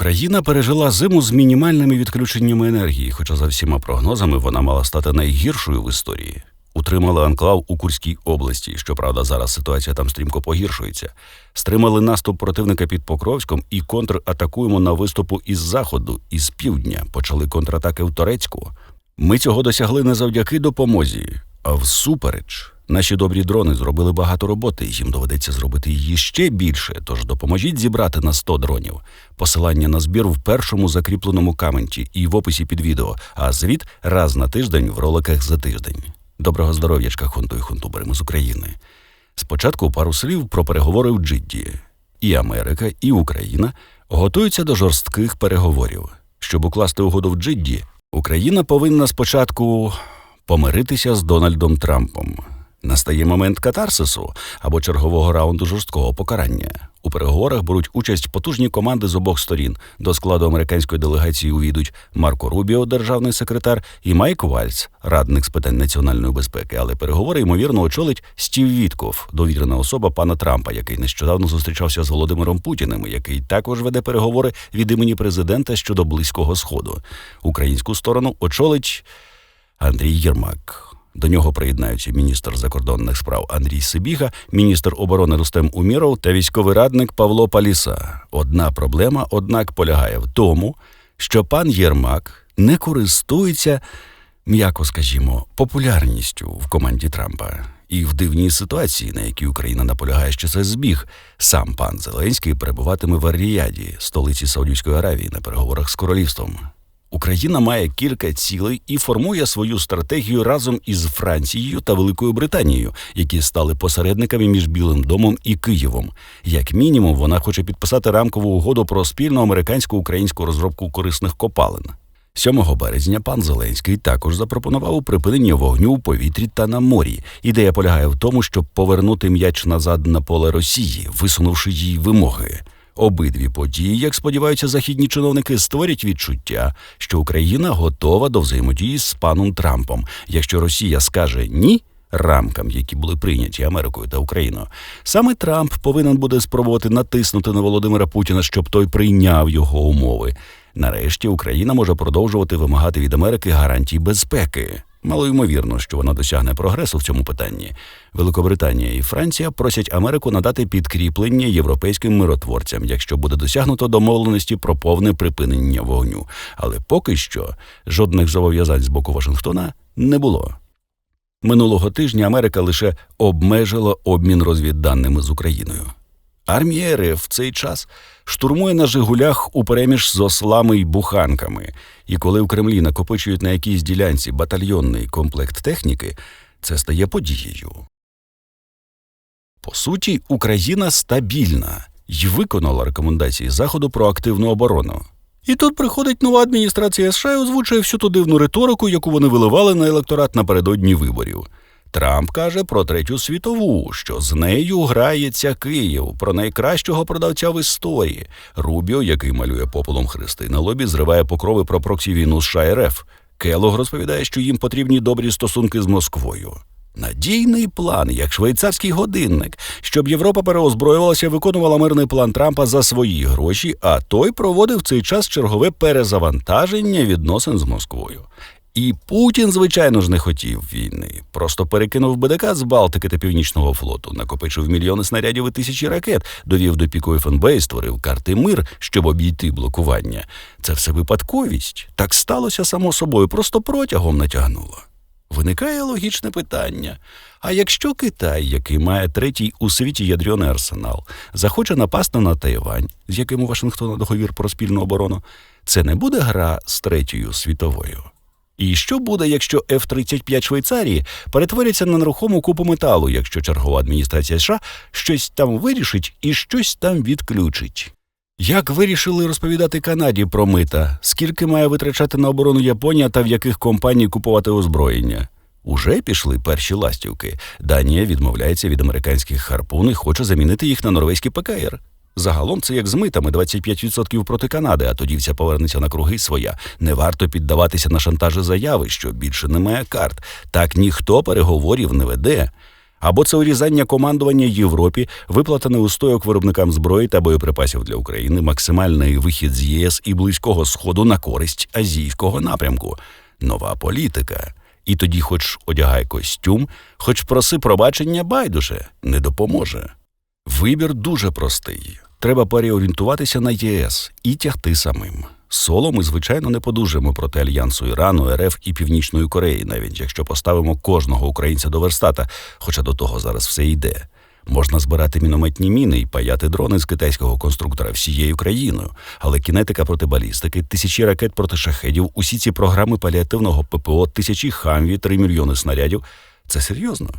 Україна пережила зиму з мінімальними відключеннями енергії, хоча за всіма прогнозами вона мала стати найгіршою в історії. Утримали анклав у Курській області. Щоправда, зараз ситуація там стрімко погіршується. Стримали наступ противника під Покровськом і контратакуємо на виступу із заходу, із півдня. Почали контратаки в Торецьку. Ми цього досягли не завдяки допомозі, а всупереч. Наші добрі дрони зробили багато роботи, і їм доведеться зробити її ще більше. Тож допоможіть зібрати на 100 дронів. Посилання на збір в першому закріпленому каменті і в описі під відео, а звіт раз на тиждень в роликах за тиждень. Доброго здоров'ячка, хунту і хунтуберами з України. Спочатку пару слів про переговори в Джидді. І Америка, і Україна готуються до жорстких переговорів. Щоб укласти угоду в Джидді, Україна повинна спочатку помиритися з Дональдом Трампом. Настає момент катарсису або чергового раунду жорсткого покарання. У переговорах беруть участь потужні команди з обох сторін. До складу американської делегації увійдуть Марко Рубіо, державний секретар, і Майк Вальц, радник з питань національної безпеки. Але переговори ймовірно очолить Стів Вітков, довірена особа пана Трампа, який нещодавно зустрічався з Володимиром Путіним, який також веде переговори від імені президента щодо близького сходу. Українську сторону очолить Андрій Єрмак. До нього приєднаються міністр закордонних справ Андрій Сибіга, міністр оборони Рустем Уміров та військовий радник Павло Паліса. Одна проблема, однак, полягає в тому, що пан Єрмак не користується, м'яко скажімо, популярністю в команді Трампа. І в дивній ситуації, на якій Україна наполягає, що це збіг, сам пан Зеленський перебуватиме в Аріяді, столиці Саудівської Аравії, на переговорах з королівством. Україна має кілька цілей і формує свою стратегію разом із Францією та Великою Британією, які стали посередниками між Білим домом і Києвом. Як мінімум, вона хоче підписати рамкову угоду про спільну американсько-українську розробку корисних копалин. 7 березня пан Зеленський також запропонував припинення вогню в повітрі та на морі. Ідея полягає в тому, щоб повернути м'яч назад на поле Росії, висунувши їй вимоги. Обидві події, як сподіваються західні чиновники, створять відчуття, що Україна готова до взаємодії з паном Трампом. Якщо Росія скаже ні рамкам, які були прийняті Америкою та Україною, саме Трамп повинен буде спробувати натиснути на Володимира Путіна, щоб той прийняв його умови. Нарешті Україна може продовжувати вимагати від Америки гарантій безпеки. Мало ймовірно, що вона досягне прогресу в цьому питанні. Великобританія і Франція просять Америку надати підкріплення європейським миротворцям, якщо буде досягнуто домовленості про повне припинення вогню. Але поки що жодних зобов'язань з боку Вашингтона не було. Минулого тижня Америка лише обмежила обмін розвідданими з Україною. Армія РФ в цей час штурмує на Жигулях упереміж з ослами й буханками, і коли в Кремлі накопичують на якійсь ділянці батальйонний комплект техніки, це стає подією. По суті, Україна стабільна і виконала рекомендації Заходу про активну оборону. І тут приходить нова адміністрація США і озвучує всю ту дивну риторику, яку вони виливали на електорат напередодні виборів. Трамп каже про третю світову, що з нею грається Київ, про найкращого продавця в історії. Рубіо, який малює попелом хрести на лобі, зриває покрови про проксі війну США РФ. Келог розповідає, що їм потрібні добрі стосунки з Москвою. Надійний план, як швейцарський годинник, щоб Європа переозброювалася, виконувала мирний план Трампа за свої гроші, а той проводив цей час чергове перезавантаження відносин з Москвою. І Путін, звичайно ж, не хотів війни. Просто перекинув БДК з Балтики та Північного флоту, накопичив мільйони снарядів і тисячі ракет, довів до ФНБ і створив карти мир, щоб обійти блокування. Це все випадковість. Так сталося само собою, просто протягом натягнуло. Виникає логічне питання: а якщо Китай, який має третій у світі ядерний арсенал, захоче напасти на Тайвань, з яким у Вашингтона договір про спільну оборону, це не буде гра з третьою світовою. І що буде, якщо F-35 Швейцарії перетвориться на нерухому купу металу, якщо чергова адміністрація США щось там вирішить і щось там відключить? Як вирішили розповідати Канаді про мита, скільки має витрачати на оборону Японія та в яких компаній купувати озброєння? Уже пішли перші ластівки. Данія відмовляється від американських харпун і хоче замінити їх на норвезькі ПКР. Загалом це як з митами 25% проти Канади, а тоді вся повернеться на круги своя. Не варто піддаватися на шантажі заяви, що більше немає карт. Так ніхто переговорів не веде. Або це урізання командування Європі, виплата неустойок виробникам зброї та боєприпасів для України, максимальний вихід з ЄС і близького сходу на користь азійського напрямку, нова політика. І тоді, хоч одягай костюм, хоч проси пробачення, байдуже не допоможе. Вибір дуже простий. Треба переорієнтуватися на ЄС і тягти самим. Соло ми, звичайно, не подужимо проти альянсу Ірану, РФ і Північної Кореї, навіть якщо поставимо кожного українця до верстата, хоча до того зараз все йде. Можна збирати мінометні міни і паяти дрони з китайського конструктора всією країною, але кінетика проти балістики, тисячі ракет проти шахедів, усі ці програми паліативного ППО, тисячі хамві, три мільйони снарядів це серйозно.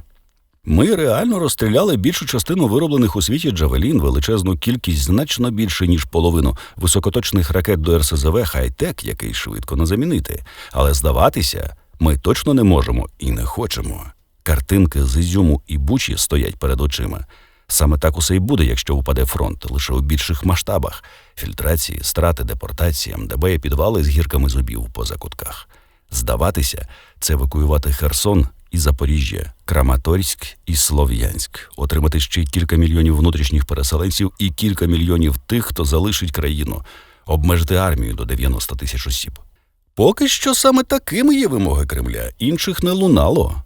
Ми реально розстріляли більшу частину вироблених у світі Джавелін, величезну кількість значно більше, ніж половину високоточних ракет до РСЗВ хай-тек, який швидко не замінити. Але здаватися ми точно не можемо і не хочемо. Картинки з Ізюму і Бучі стоять перед очима. Саме так усе й буде, якщо впаде фронт, лише у більших масштабах фільтрації, страти, депортації, МДБ і підвали з гірками зубів по закутках. Здаватися, це евакуювати Херсон і Запоріжжя, Краматорськ і Слов'янськ, отримати ще кілька мільйонів внутрішніх переселенців і кілька мільйонів тих, хто залишить країну, обмежити армію до 90 тисяч осіб. Поки що саме такими є вимоги Кремля, інших не лунало.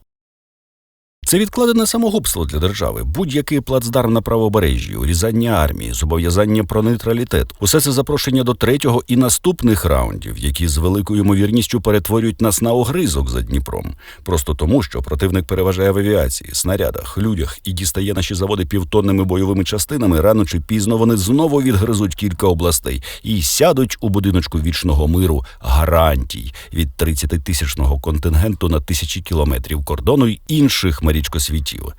Це відкладене самогубство для держави, будь-який плацдарм на правобережжі, урізання армії, зобов'язання про нейтралітет. Усе це запрошення до третього і наступних раундів, які з великою ймовірністю перетворюють нас на огризок за Дніпром. Просто тому, що противник переважає в авіації, снарядах, людях і дістає наші заводи півтонними бойовими частинами. Рано чи пізно вони знову відгризуть кілька областей і сядуть у будиночку вічного миру гарантій від 30-тисячного контингенту на тисячі кілометрів кордону й інших річкосвітів.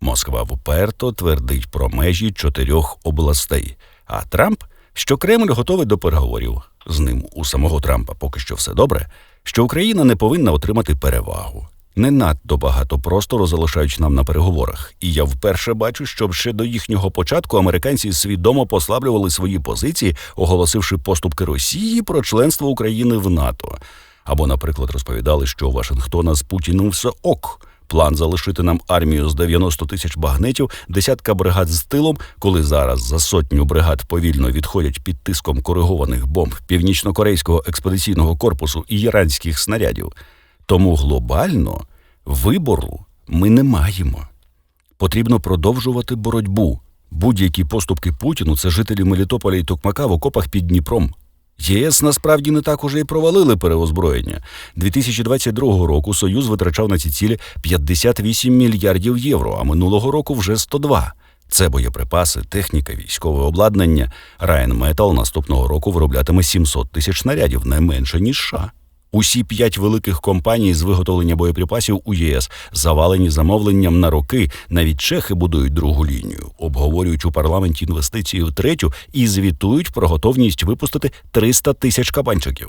Москва вперто твердить про межі чотирьох областей. А Трамп, що Кремль готовий до переговорів з ним у самого Трампа поки що все добре, що Україна не повинна отримати перевагу. Не надто багато простору залишають нам на переговорах, і я вперше бачу, що ще до їхнього початку американці свідомо послаблювали свої позиції, оголосивши поступки Росії про членство України в НАТО. Або, наприклад, розповідали, що у Вашингтона з Путіним все ок. План залишити нам армію з 90 тисяч багнетів, десятка бригад з тилом, коли зараз за сотню бригад повільно відходять під тиском коригованих бомб північно-корейського експедиційного корпусу і іранських снарядів. Тому глобально вибору ми не маємо. Потрібно продовжувати боротьбу. Будь-які поступки Путіну це жителі Мелітополя і Токмака в окопах під Дніпром. ЄС насправді не так уже і провалили переозброєння. 2022 року Союз витрачав на ці цілі 58 мільярдів євро, а минулого року вже 102. Це боєприпаси, техніка, військове обладнання. Райнметал наступного року вироблятиме 700 тисяч снарядів, не менше ніж США. Усі п'ять великих компаній з виготовлення боєприпасів у ЄС завалені замовленням на роки. Навіть чехи будують другу лінію, обговорюють у парламенті інвестиції в третю і звітують про готовність випустити 300 тисяч кабанчиків.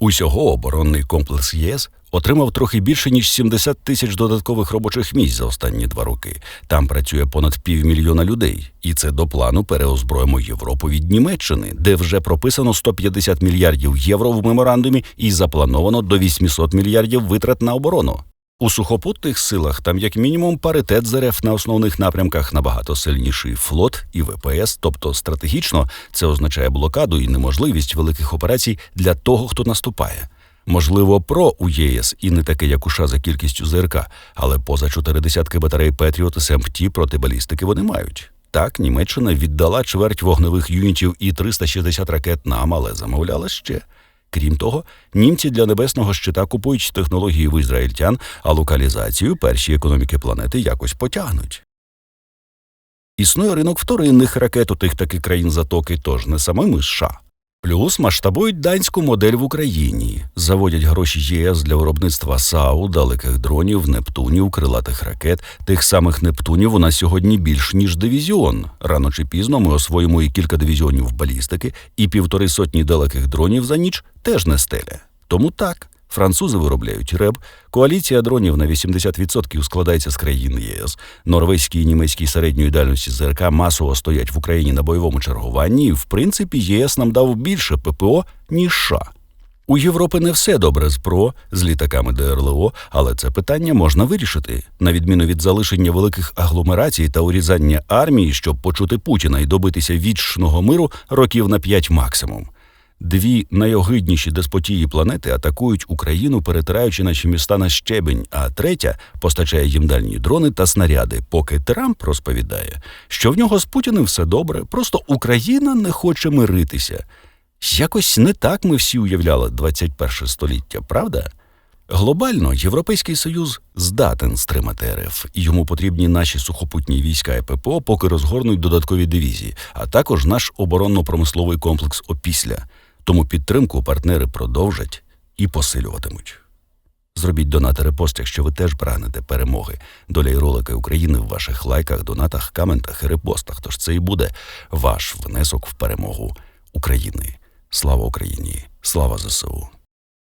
Усього оборонний комплекс ЄС отримав трохи більше ніж 70 тисяч додаткових робочих місць за останні два роки. Там працює понад півмільйона людей, і це до плану переозброїмо Європу від Німеччини, де вже прописано 150 мільярдів євро в меморандумі і заплановано до 800 мільярдів витрат на оборону. У сухопутних силах там як мінімум паритет з на основних напрямках набагато сильніший флот і ВПС, тобто стратегічно це означає блокаду і неможливість великих операцій для того, хто наступає. Можливо, про у ЄС і не таке, як у США за кількістю ЗРК, але поза чотири десятки батарей Петріот і СМТ проти балістики вони мають. Так, Німеччина віддала чверть вогневих юнітів і 360 ракет нам, але замовляла ще. Крім того, німці для небесного щита купують технології в ізраїльтян, а локалізацію перші економіки планети якось потягнуть. Існує ринок вторинних ракет у тих таких країн затоки, тож не самими США. Плюс масштабують данську модель в Україні, заводять гроші ЄС для виробництва САУ, далеких дронів, нептунів, крилатих ракет. Тих самих Нептунів у нас сьогодні більш ніж дивізіон. Рано чи пізно ми освоїмо і кілька дивізіонів балістики, і півтори сотні далеких дронів за ніч теж не стеля. Тому так. Французи виробляють РЕБ, коаліція дронів на 80% складається з країн ЄС. Норвезькі і німецькі середньої дальності ЗРК масово стоять в Україні на бойовому чергуванні, і в принципі ЄС нам дав більше ППО, ніж США. У Європи не все добре з ПРО, з літаками ДРЛО, але це питання можна вирішити, на відміну від залишення великих агломерацій та урізання армії, щоб почути Путіна і добитися вічного миру років на п'ять максимум. Дві найогидніші деспотії планети атакують Україну, перетираючи наші міста на щебень, а третя постачає їм дальні дрони та снаряди, поки Трамп розповідає, що в нього з Путіним все добре, просто Україна не хоче миритися. Якось не так ми всі уявляли 21 століття, правда? Глобально Європейський Союз здатен стримати РФ, і йому потрібні наші сухопутні війська і ППО, поки розгорнуть додаткові дивізії, а також наш оборонно-промисловий комплекс опісля. Тому підтримку партнери продовжать і посилюватимуть. Зробіть донати репост, якщо ви теж прагнете перемоги. Доля і ролики України в ваших лайках, донатах, коментах і репостах. Тож це і буде ваш внесок в перемогу України. Слава Україні! Слава ЗСУ!